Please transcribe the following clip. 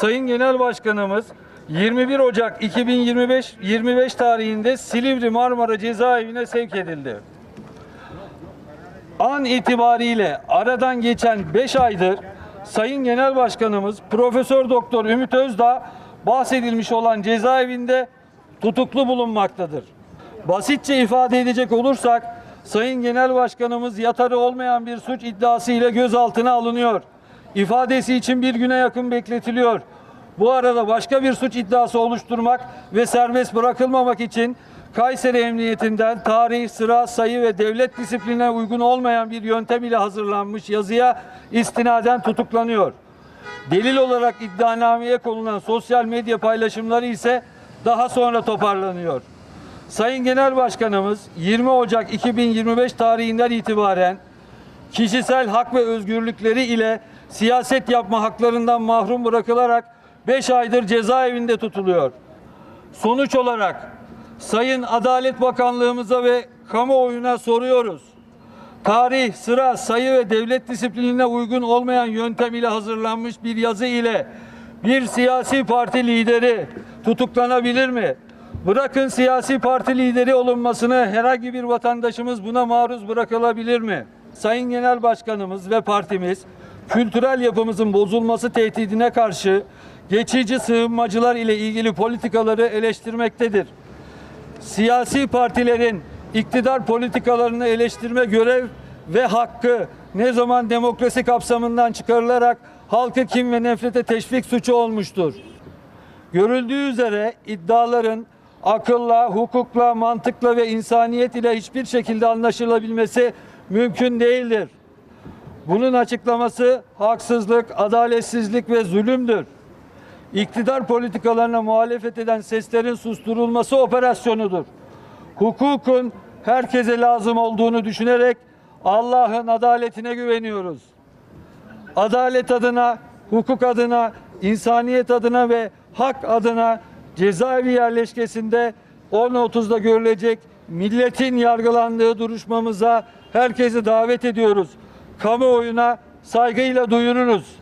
Sayın Genel Başkanımız 21 Ocak 2025 25 tarihinde Silivri Marmara Cezaevine sevk edildi. An itibariyle aradan geçen 5 aydır Sayın Genel Başkanımız Profesör Doktor Ümit Özdağ bahsedilmiş olan cezaevinde tutuklu bulunmaktadır. Basitçe ifade edecek olursak Sayın Genel Başkanımız yatarı olmayan bir suç iddiası ile gözaltına alınıyor. İfadesi için bir güne yakın bekletiliyor. Bu arada başka bir suç iddiası oluşturmak ve serbest bırakılmamak için Kayseri Emniyetinden tarih, sıra, sayı ve devlet disiplinine uygun olmayan bir yöntem ile hazırlanmış yazıya istinaden tutuklanıyor. Delil olarak iddianameye konulan sosyal medya paylaşımları ise daha sonra toparlanıyor. Sayın Genel Başkanımız 20 Ocak 2025 tarihinden itibaren kişisel hak ve özgürlükleri ile siyaset yapma haklarından mahrum bırakılarak 5 aydır cezaevinde tutuluyor. Sonuç olarak Sayın Adalet Bakanlığımıza ve kamuoyuna soruyoruz. Tarih, sıra, sayı ve devlet disiplinine uygun olmayan yöntem ile hazırlanmış bir yazı ile bir siyasi parti lideri tutuklanabilir mi? Bırakın siyasi parti lideri olunmasını herhangi bir vatandaşımız buna maruz bırakılabilir mi? Sayın Genel Başkanımız ve partimiz kültürel yapımızın bozulması tehdidine karşı geçici sığınmacılar ile ilgili politikaları eleştirmektedir siyasi partilerin iktidar politikalarını eleştirme görev ve hakkı ne zaman demokrasi kapsamından çıkarılarak halkı kim ve nefrete teşvik suçu olmuştur. Görüldüğü üzere iddiaların akılla, hukukla, mantıkla ve insaniyet ile hiçbir şekilde anlaşılabilmesi mümkün değildir. Bunun açıklaması haksızlık, adaletsizlik ve zulümdür. İktidar politikalarına muhalefet eden seslerin susturulması operasyonudur. Hukukun herkese lazım olduğunu düşünerek Allah'ın adaletine güveniyoruz. Adalet adına, hukuk adına, insaniyet adına ve hak adına cezaevi yerleşkesinde 10.30'da görülecek milletin yargılandığı duruşmamıza herkesi davet ediyoruz. Kamuoyuna saygıyla duyururuz.